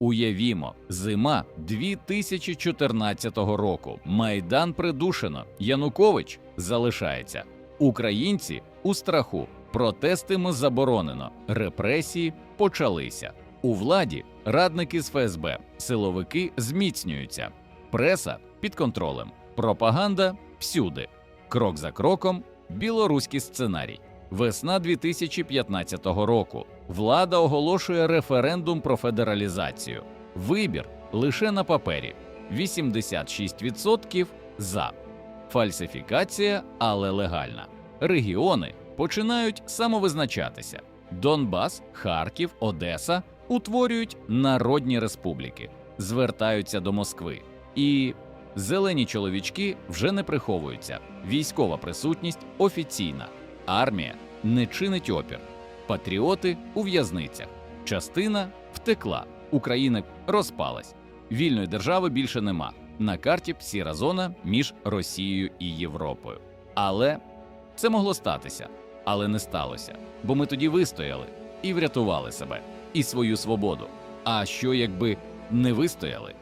Уявімо, зима 2014 року. Майдан придушено. Янукович залишається. Українці у страху. Протестами заборонено. Репресії почалися. У владі радники з ФСБ, силовики зміцнюються. Преса під контролем. Пропаганда всюди. Крок за кроком білоруський сценарій. Весна 2015 року. Влада оголошує референдум про федералізацію. Вибір лише на папері. 86% за. Фальсифікація, але легальна. Регіони починають самовизначатися. Донбас, Харків, Одеса утворюють народні республіки, звертаються до Москви. І зелені чоловічки вже не приховуються. Військова присутність офіційна. Армія не чинить опір. Патріоти у в'язницях. Частина втекла. Україна розпалась. Вільної держави більше нема. На карті сіра зона між Росією і Європою. Але це могло статися, але не сталося, бо ми тоді вистояли і врятували себе і свою свободу. А що якби не вистояли?